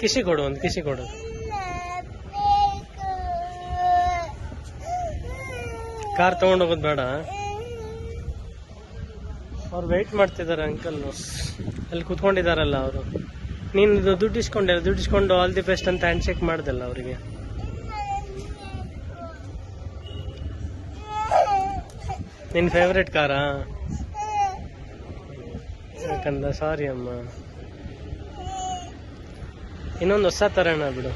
ಕಿಸಿ ಕೊಡು ಒಂದು ಕಿಸಿ ಕೊಡು ಕಾರ್ ತಗೊಂಡೋಗೋದು ಬೇಡ. ಅವ್ರು ವೆಯ್ಟ್ ಮಾಡ್ತಿದ್ದಾರೆ ಅಂಕಲ್ ಅಲ್ಲಿ ಕುತ್ಕೊಂಡಿದಾರಲ್ಲ ಅವರು. ನೀನು ದುಡ್ಡು ಇಸ್ಕೊಂಡೆ, ದುಡ್ಡು ಇಸ್ಕೊಂಡು ಆಲ್ ದಿ ಬೆಸ್ಟ್ ಅಂತ ಹ್ಯಾಂಡ್ ಶೇಕ್ ಮಾಡ್ದಲ್ಲ ಅವರಿಗೆ. ನಿನ್ನ ಫೇವ್ರೆಟ್ ಕಾರಾ ಯಾಕಂದ ಸಾರಿ ಅಮ್ಮ. ಇನ್ನೊಂದು ಹೊಸ ತರೋಣ ಬಿಡು.